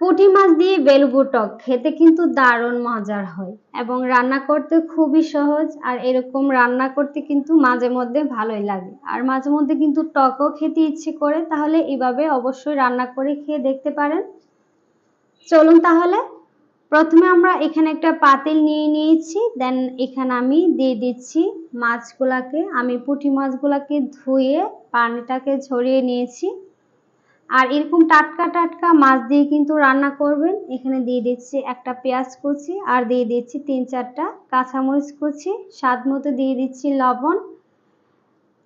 পুঁটি মাছ দিয়ে বেলুবু টক খেতে কিন্তু দারুণ মজার হয় এবং রান্না করতে খুবই সহজ আর এরকম রান্না করতে কিন্তু মাঝে মধ্যে ভালোই লাগে। আর মাঝে মধ্যে কিন্তু টকও খেতে ইচ্ছে করে, তাহলে এভাবে অবশ্যই রান্না করে খেয়ে দেখতে পারেন। চলুন তাহলে, প্রথমে আমরা এখানে একটা পাতিল নিয়ে নিয়েছি, দেন এখানে আমি দিয়ে দিচ্ছি মাছগুলাকে। আমি পুঁটি মাছগুলাকে ধুয়ে পানিটাকে ঝরিয়ে নিয়েছি। আর এরকম টাটকা টাটকা মাছ দিয়ে কিন্তু রান্না করবেন। এখানে দিয়ে দিচ্ছি একটা পেঁয়াজ কুচি আর দিয়ে দিচ্ছি তিন চারটা কাঁচামরিচ কুচি। স্বাদ মতো দিয়ে দিচ্ছি লবণ।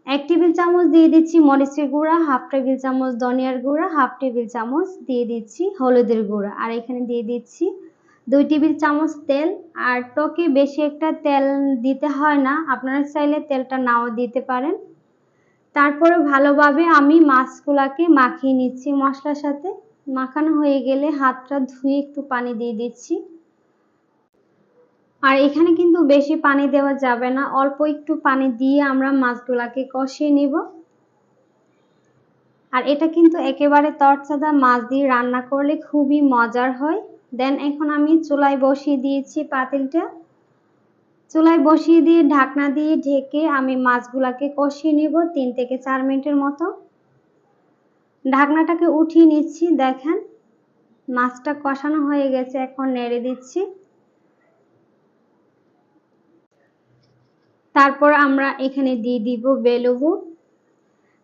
এক টেবিল চামচ দিয়ে দিচ্ছি মরিচের গুঁড়া, হাফ টেবিল চামচ ধনিয়ার গুঁড়া, হাফ টেবিল চামচ দিয়ে দিচ্ছি হলুদের গুঁড়া। আর এখানে দিয়ে দিচ্ছি দুই টেবিল চামচ তেল। আর টকে বেশি একটা তেল দিতে হয় না। আপনারা চাইলে তেলটা নাও দিতে পারেন। তারপরে ভালোভাবে আমি মাছগুলাকে মাখিয়ে নিচ্ছি। মশলার সাথে মাখানো হয়ে গেলে হাতটা ধুয়ে একটু পানি দিয়ে দিচ্ছি। আর এখানে কিন্তু বেশি পানি দেওয়া যাবে না। অল্প একটু পানি দিয়ে আমরা মাছগুলাকে কষিয়ে নিব। আর এটা কিন্তু একেবারে তরচাদা মাছ দিয়ে রান্না করলে খুবই মজার হয়। দেন এখন আমি চুলায় বসিয়ে দিয়েছি পাতিলটা। চুলায় বসিয়ে দিয়ে ঢাকনা দিয়ে ঢেকে আমি মাছগুলাকে কষিয়ে নিব তিন থেকে চার মিনিটের মতো। ঢাকনাটাকে উঠিয়ে নিচ্ছি, দেখেন মাছটা কষানো হয়ে গেছে, এখন নেড়ে দিচ্ছি। তারপর আমরা এখানে দিয়ে দিব বেলুবু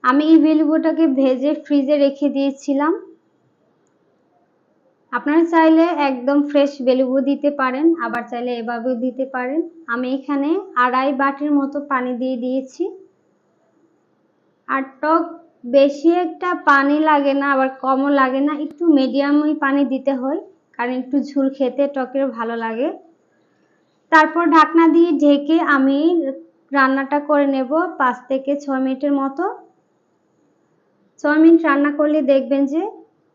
আমি এই বেলুবুটাকে ভেজে ফ্রিজে রেখে দিয়েছিলাম। আপনারা চাইলে একদম ফ্রেশ বেলুবু দিতে পারেন, আবার চাইলে এভাবেও দিতে পারেন। আমি এখানে আড়াই বাটির মতো পানি দিয়ে দিয়েছি। আর টক বেশি একটা পানি লাগে না, আবার কমও লাগে না, একটু মিডিয়ামই পানি দিতে হয়, কারণ একটু ঝুল খেতে টকের ভালো লাগে। তারপর ঢাকনা দিয়ে ঢেকে আমি রান্নাটা করে নেব পাঁচ থেকে ছয় মিনিটের মতো। ছয় মিনিট রান্না করলে দেখবেন যে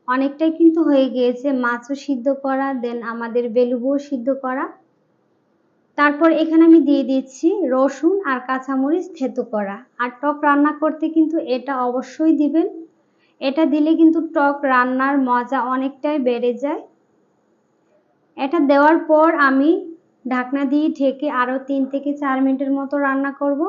অনেকটাই কিন্তু হয়ে গিয়েছে। মাছও সিদ্ধ করা দেন আমাদের বেলুবুও সিদ্ধ করা। তারপর এখানে আমি দিয়ে দিচ্ছি রসুন আর কাঁচামরিচ থেতো করা। আর টক রান্না করতে কিন্তু এটা অবশ্যই দিবেন। এটা দিলে কিন্তু টক রান্নার মজা অনেকটাই বেড়ে যায়। এটা দেওয়ার পর আমি ঢাকনা দিয়ে ঢেকে আরও তিন থেকে চার মিনিটের মতো রান্না করব।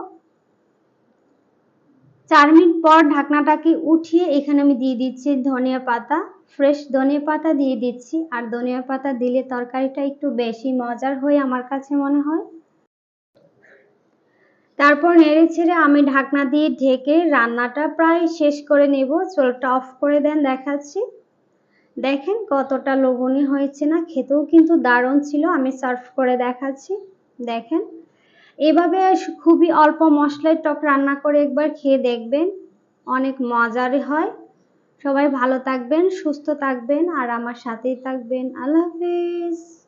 চার মিনিট পর ঢাকনাটাকে উঠিয়ে এখানে আমি দিয়ে দিচ্ছি ধনিয়া পাতা ফ্রেশ ধনিয়া পাতা দিয়ে দিচ্ছি। আর ধনিয়া পাতা দিলে তরকারিটা একটু বেশি মজার হয় আমার কাছে মনে হয়। তারপর নেড়ে ছেড়ে আমি ঢাকনা দিয়ে ঢেকে রান্নাটা প্রায় শেষ করে নেব। চোলটা অফ করে দেন দেখাচ্ছি। দেখেন কতটা লোভনীয় হয়েছে না, খেতেও কিন্তু দারুণ ছিল, আমি সার্ভ করে দেখাচ্ছি। দেখেন এভাবে খুবই অল্প মশলায় টক রান্না করে একবার খেয়ে দেখবেন। অনেক মজারই হয়। সবাই ভালো থাকবেন, সুস্থ থাকবেন, আর আমার সাথেই থাকবেন। আল্লাহ হাফিজ।